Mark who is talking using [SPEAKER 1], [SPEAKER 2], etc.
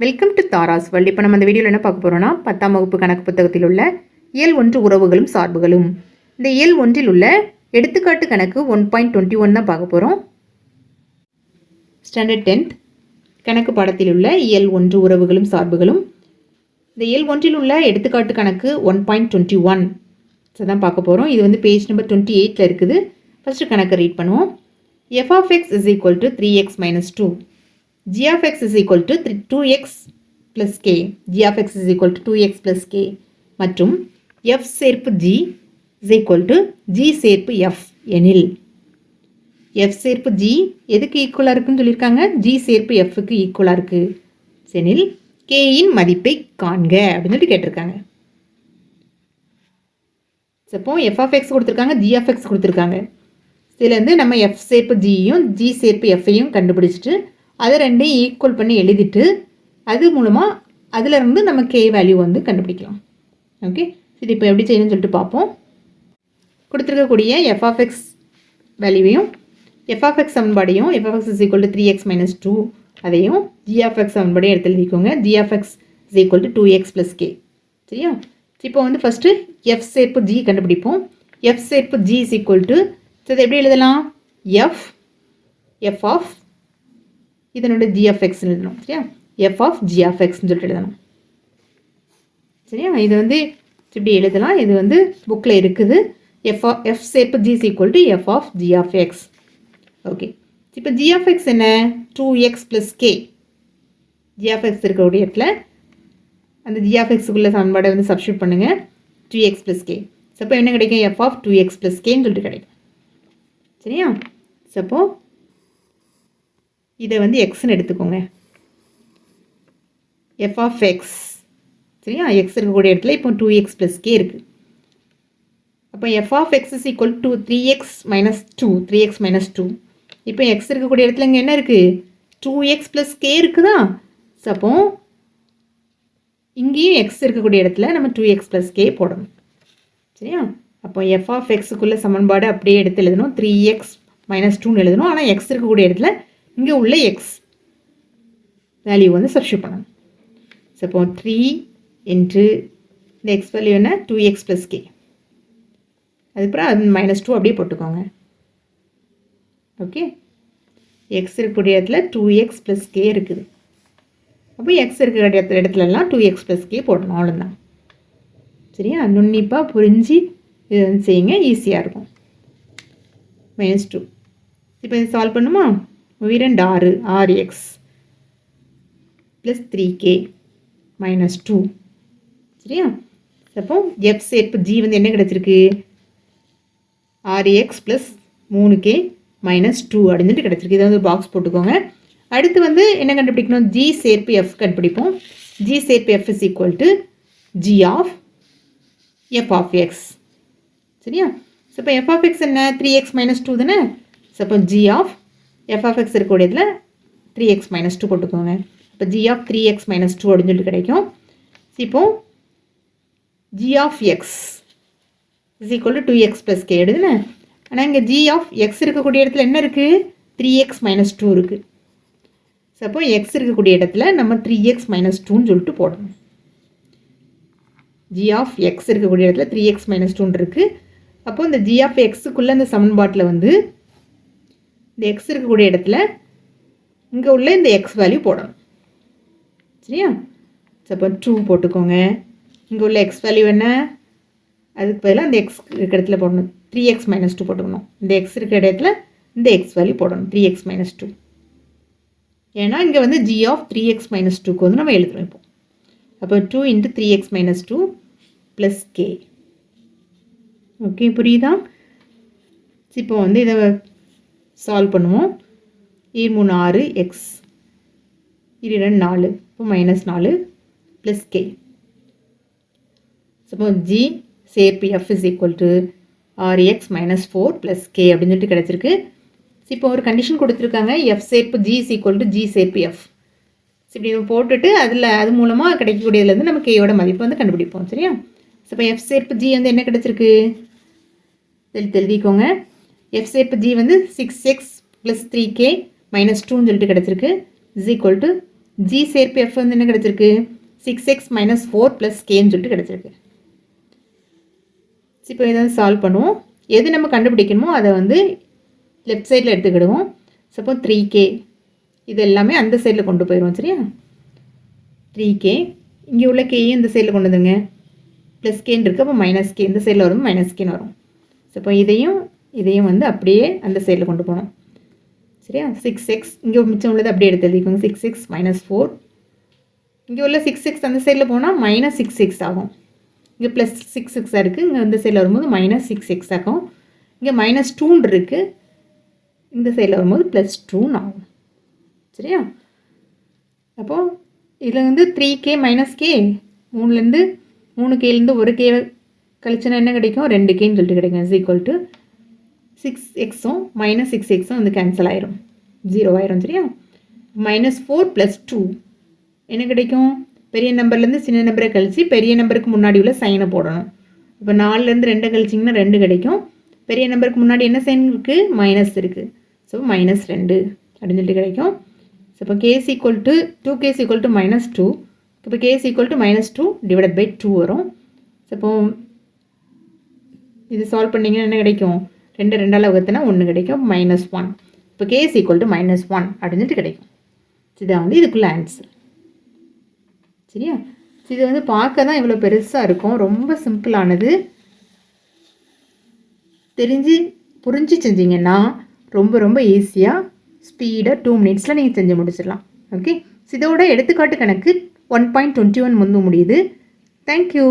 [SPEAKER 1] Welcome to Tara's world இப்போ நம்ம இந்த வீடியோவில் என்ன பார்க்க போகிறோம்னா பத்தாம் வகுப்பு கணக்கு புத்தகத்தில் உள்ள இயல் ஒன்று உறவுகளும் சார்புகளும். இந்த இயல் ஒன்றில் உள்ள எடுத்துக்காட்டு கணக்கு ஒன் பாயிண்ட் டுவெண்ட்டி ஒன் தான் பார்க்க போகிறோம் ஸ்டாண்டர்ட் டென்த் கணக்கு பாடத்தில் உள்ள இயல் ஒன்று உறவுகளும் சார்புகளும். இந்த இயல் ஒன்றில் உள்ள எடுத்துக்காட்டு கணக்கு ஒன் பாயிண்ட் டுவெண்ட்டி ஒன் தான் பார்க்க போகிறோம் இது வந்து பேஜ் நம்பர் டுவெண்ட்டி எயிட்டில் இருக்குது. ஃபஸ்ட்டு கணக்கு ரீட் பண்ணுவோம். F of x is equal to three x minus two g of x is equal to 2x plus k. G of x is equal to 2x plus k. மற்றும் f சேர்ப்பு g is equal to g சேர்ப்பு f எனில். F சேர்ப்பு g எதுக்கு ஈக்குவலாக இருக்குன்னு சொல்லியிருக்காங்க? G சேர்ப்பு fக்கு ஈக்குவலாக இருக்கு. எனில் k இன் மதிப்பை காண்க அப்படின்னு சொல்லி கேட்டிருக்காங்க. சப்போ எஃப் ஆஃப் எக்ஸ் கொடுத்துருக்காங்க ஜி ஆஃப் எக்ஸ் கொடுத்துருக்காங்க. இதுலேருந்து நம்ம எஃப் சேர்ப்பு ஜியும் ஜி சேர்ப்பு எஃப்ஐயும் கண்டுபிடிச்சிட்டு அதை ரெண்டையும் ஈக்குவல் பண்ணி எழுதிட்டு அது மூலமாக அதிலிருந்து நம்ம கே வேல்யூ வந்து கண்டுபிடிக்கலாம். ஓகே சரி இப்போ எப்படி செய்யணும்னு சொல்லிட்டு பார்ப்போம். கொடுத்துருக்கக்கூடிய எஃப்ஆஃப்எக்ஸ் வேல்யூவையும் f of x சமன்பாடையும் f of x is equal to three x minus two அதையும் ஜிஎஃப்எக்ஸ் சமன்பாடையும் எடுத்து எழுதிக்கோங்க. G of x is equal to two x plus k சரியா? இப்போ வந்து ஃபஸ்ட்டு எஃப் சேர்ப்பு ஜி கண்டுபிடிப்போம். எஃப் சேர்ப்பு ஜி இஸ் ஈக்குவல் டு இது எப்படி எழுதலாம்? எஃப் எஃப் ஆஃப் இதனோட ஜிஎஃப்எக்ஸ்னு எழுதணும் சரியா? எஃப் ஆஃப் ஜி சொல்லிட்டு எழுதணும். சரியா? இது வந்து இப்படி எழுதலாம். இது வந்து புக்கில் இருக்குது. எஃப் எஃப் சேப்பு g equal to f of g of x okay இப்போ ஜி ஆஃப் எக்ஸ் என்ன? Two x plus k g of x இருக்கக்கூடிய இடத்துல அந்த ஜி ஆஃப் எக்ஸுக்குள்ள சமன்பாடை வந்து சப்ஸ்டியூட் பண்ணுங்கள் two X plus k suppose என்ன கிடைக்கும்? F of two x plus கேன்னு சொல்லிட்டு கிடைக்கும். சரியா? சப்போ இதை வந்து எக்ஸ்னு எடுத்துக்கோங்க. எஃப் ஆஃப் எக்ஸ் சரியா? எக்ஸ் இருக்கக்கூடிய இடத்துல இப்போ டூ எக்ஸ் ப்ளஸ் கே இருக்குது அப்போ f of x is equal to three x minus two three x minus two இப்போ எக்ஸ் இருக்கக்கூடிய இடத்துல இங்கே என்ன இருக்குது டூ எக்ஸ் ப்ளஸ் கே இருக்குதா? சப்போ இங்கேயும் எக்ஸ் இருக்கக்கூடிய இடத்துல நம்ம டூ எக்ஸ் ப்ளஸ் கே போடணும். சரியா? அப்போ எஃப் ஆஃப் எக்ஸுக்குள்ள சமன்பாடு அப்படியே எடுத்து எழுதணும். த்ரீ எக்ஸ் மைனஸ் டூன்னு எழுதணும். ஆனால் எக்ஸ் இருக்கக்கூடிய இடத்துல இங்கே உள்ள எக்ஸ் வேல்யூ வந்து சப்ஸ்டியூட் பண்ணணும். ஸோ இப்போ த்ரீ இன்ட்டு இந்த எக்ஸ் வேல்யூ என்ன? டூ எக்ஸ் ப்ளஸ் கே அதுக்கப்புறம் அது மைனஸ் டூ அப்படியே போட்டுக்கோங்க. ஓகே எக்ஸ் இருக்கக்கூடிய இடத்துல டூ எக்ஸ் ப்ளஸ் கே இருக்குது. அப்போ எக்ஸ் இருக்கிற இடத்துல இடத்துலலாம் டூ எக்ஸ் ப்ளஸ் கே போடணும். அவ்வளோதான் சரியா? நுண்ணிப்பாக புரிஞ்சு இது வந்து செய்யுங்க. ஈஸியாக இருக்கும். மைனஸ் டூ இப்போ இது சால்வ் பண்ணுமா? இரண்டு ஆறு ஆறு x plus three k minus two சரியா அப்போ எஃப் சேர்ப்பு ஜி வந்து என்ன கிடச்சிருக்கு? ஆறு எக்ஸ் ப்ளஸ் மூணு கே மைனஸ் டூ அப்படின்னு சொல்லிட்டு கிடச்சிருக்கு. இதை வந்து பாக்ஸ் போட்டுக்கோங்க. அடுத்து வந்து என்ன கண்டுபிடிக்கணும்? ஜி சேர்ப்பு எஃப் கண்டுபிடிப்போம். ஜி சேர்ப்பு f is equal to g of f of x சரியா? ஸோ இப்போ எஃப் ஆஃப் எக்ஸ் என்ன? த்ரீ எக்ஸ் மைனஸ் டூ தானே? ஸோ அப்போ g of f of x இருக்கக்கூடியதில் three X minus two போட்டுக்கோங்க. இப்போ g of three x minus two அப்படின்னு சொல்லிட்டு கிடைக்கும். இப்போ g of x is equal to two x plus k எடுதுன்னு ஆனால் இங்கே ஜி ஆஃப் எக்ஸ் இருக்கக்கூடிய இடத்துல என்ன இருக்குது த்ரீ எக்ஸ் மைனஸ் டூ இருக்குது ஸோ அப்போ எக்ஸ் இருக்கக்கூடிய இடத்துல நம்ம த்ரீ எக்ஸ் மைனஸ் டூன்னு சொல்லிட்டு போடணும். ஜி ஆஃப் எக்ஸ் இருக்கக்கூடிய இடத்துல த்ரீ எக்ஸ் மைனஸ் டூன்னு இருக்குது அப்போது இந்த ஜி ஆஃப் எக்ஸுக்குள்ளே அந்த சமன்பாட்டில் வந்து இந்த எக்ஸ் இருக்கக்கூடிய இடத்துல இங்கே உள்ள இந்த எக்ஸ் வேல்யூ போடணும். சரியா? அப்போ டூ போட்டுக்கோங்க. இங்கே உள்ள எக்ஸ் வேல்யூ என்ன? அதுக்கு பதிலாக அந்த எக்ஸ் இருக்கிற இடத்துல போடணும். த்ரீ எக்ஸ் மைனஸ் டூ போட்டுக்கணும். இந்த எக்ஸ் இருக்கிற இடத்துல இந்த எக்ஸ் வேல்யூ போடணும். த்ரீ எக்ஸ் மைனஸ் டூ ஏன்னா இங்கே வந்து g of three x minus டூக்கு வந்து நம்ம எழுதுறோம் இப்போ. அப்போ two into three x minus two plus k okay புரியுதா? இப்போ வந்து இதை சால்வ் பண்ணுவோம். ஏ மூணு ஆறு எக்ஸ் இரு ரெண்டு நாலு இப்போ மைனஸ் நாலு ப்ளஸ் கே இப்போ ஜி சேர்பி எஃப் இஸ் ஈக்குவல் டு ஆறு x minus four plus k அப்படின்னு சொல்லிட்டு கிடச்சிருக்கு. இப்போ ஒரு கண்டிஷன் கொடுத்துருக்காங்க. எஃப் சேர்ப்பு g is equal to g சேர்ப்பு எஃப் இப்படி போட்டுட்டு அதில் அது மூலமாக கிடைக்கக்கூடியதுலேருந்து நம்ம கேயோட மதிப்பு வந்து கண்டுபிடிப்போம் சரியா? ஸோ இப்போ எஃப் சேர்ப்பு ஜி வந்து என்ன கிடச்சிருக்கு? எழுதி எழுதிக்கோங்க எஃப் சேர்ப்பு ஜி வந்து six x plus three k minus டூன்னு சொல்லிட்டு கிடச்சிருக்கு. இஸ் ஈக்குவல் டு ஜி சேர்ப்பு எஃப் வந்து என்ன கிடச்சிருக்கு? Six x minus four plus கேன்னு சொல்லிட்டு கிடச்சிருக்கு. இப்போ இதை சால்வ் பண்ணுவோம். எது நம்ம கண்டுபிடிக்கணுமோ அதை வந்து லெஃப்ட் சைடில் எடுத்துக்கிடுவோம். சப்போ த்ரீ கே இது எல்லாமே அந்த சைடில் கொண்டு போயிடுவோம் சரியா? த்ரீ கே இங்கே உள்ள கேயும் இந்த சைடில் கொண்டு வந்துடுங்க ப்ளஸ் கேன்னு இருக்குது அப்போ மைனஸ் கே இந்த சைடில் வரும் மைனஸ் கேன்னு வரும். ஸோ இப்போ இதையும் இதையும் வந்து அப்படியே அந்த சைடில் கொண்டு போகணும். சரியா? சிக்ஸ் எக்ஸ் இங்கே மிச்சம் உள்ளது அப்படியே எடுத்து எழுதிக்கோங்க. சிக்ஸ் எக்ஸ் மைனஸ் ஃபோர் இங்கே உள்ள சிக்ஸ் சிக்ஸ் அந்த சைடில் போனால் மைனஸ் சிக்ஸ் சிக்ஸ் ஆகும். இங்கே ப்ளஸ் சிக்ஸ் சிக்ஸாக இருக்குது இங்கே இந்த சைடில் வரும்போது மைனஸ் சிக்ஸ் எக்ஸ் ஆகும். இங்கே மைனஸ் டூன்னு இருக்குது இந்த சைடில் வரும்போது ப்ளஸ் டூன்னு ஆகும். சரியா? அப்போது இதில் வந்து த்ரீ கே மைனஸ் கே மூணுலேருந்து மூணு கேலேருந்து ஒரு கே கழிச்சுனா என்ன கிடைக்கும்? ரெண்டு கேன்னு சொல்லிட்டு கிடைக்கும். இஸ் ஈக்குவல் டு சிக்ஸ் எக்ஸும் மைனஸ் சிக்ஸ் எக்ஸும் வந்து கேன்சல் ஆயிரும். ஜீரோ ஆயிரும் சரியா? மைனஸ் ஃபோர் ப்ளஸ் டூ என்ன கிடைக்கும்? பெரிய நம்பர்லேருந்து சின்ன நம்பரை கழித்து பெரிய நம்பருக்கு முன்னாடி உள்ள சைனை போடணும். இப்போ நாலுலேருந்து ரெண்டை கழிச்சிங்கன்னா ரெண்டு கிடைக்கும். பெரிய நம்பருக்கு முன்னாடி என்ன சைன் இருக்குது மைனஸ் இருக்குது ஸோ மைனஸ் ரெண்டு அப்படின்னு சொல்லிட்டு கிடைக்கும். ஸோ இப்போ k's equal to two k's equal to minus two இப்போ k's equal to minus two divide by two வரும். ஸோ இப்போ இது சால்வ் பண்ணிங்கன்னா என்ன கிடைக்கும்? ரெண்டு ரெண்டால் வகுத்துனா ஒன்று கிடைக்கும் மைனஸ் ஒன் இப்போ k's equal to minus one அப்படின்ட்டு கிடைக்கும். இதான் வந்து இதுக்குள்ள ஆன்சர் சரியா? இது வந்து பார்க்க தான் இவ்வளோ பெருசாக இருக்கும். ரொம்ப சிம்பிளானது தெரிஞ்சு புரிஞ்சு செஞ்சீங்கன்னா ரொம்ப ரொம்ப ஈஸியாக ஸ்பீடாக டூ மினிட்ஸில் நீங்கள் செஞ்சு முடிச்சிடலாம். ஓகே இதோட எடுத்துக்காட்டு கணக்கு ஒன் பாயிண்ட் டுவெண்ட்டி ஒன் முந்து முடியுது. தேங்க்யூ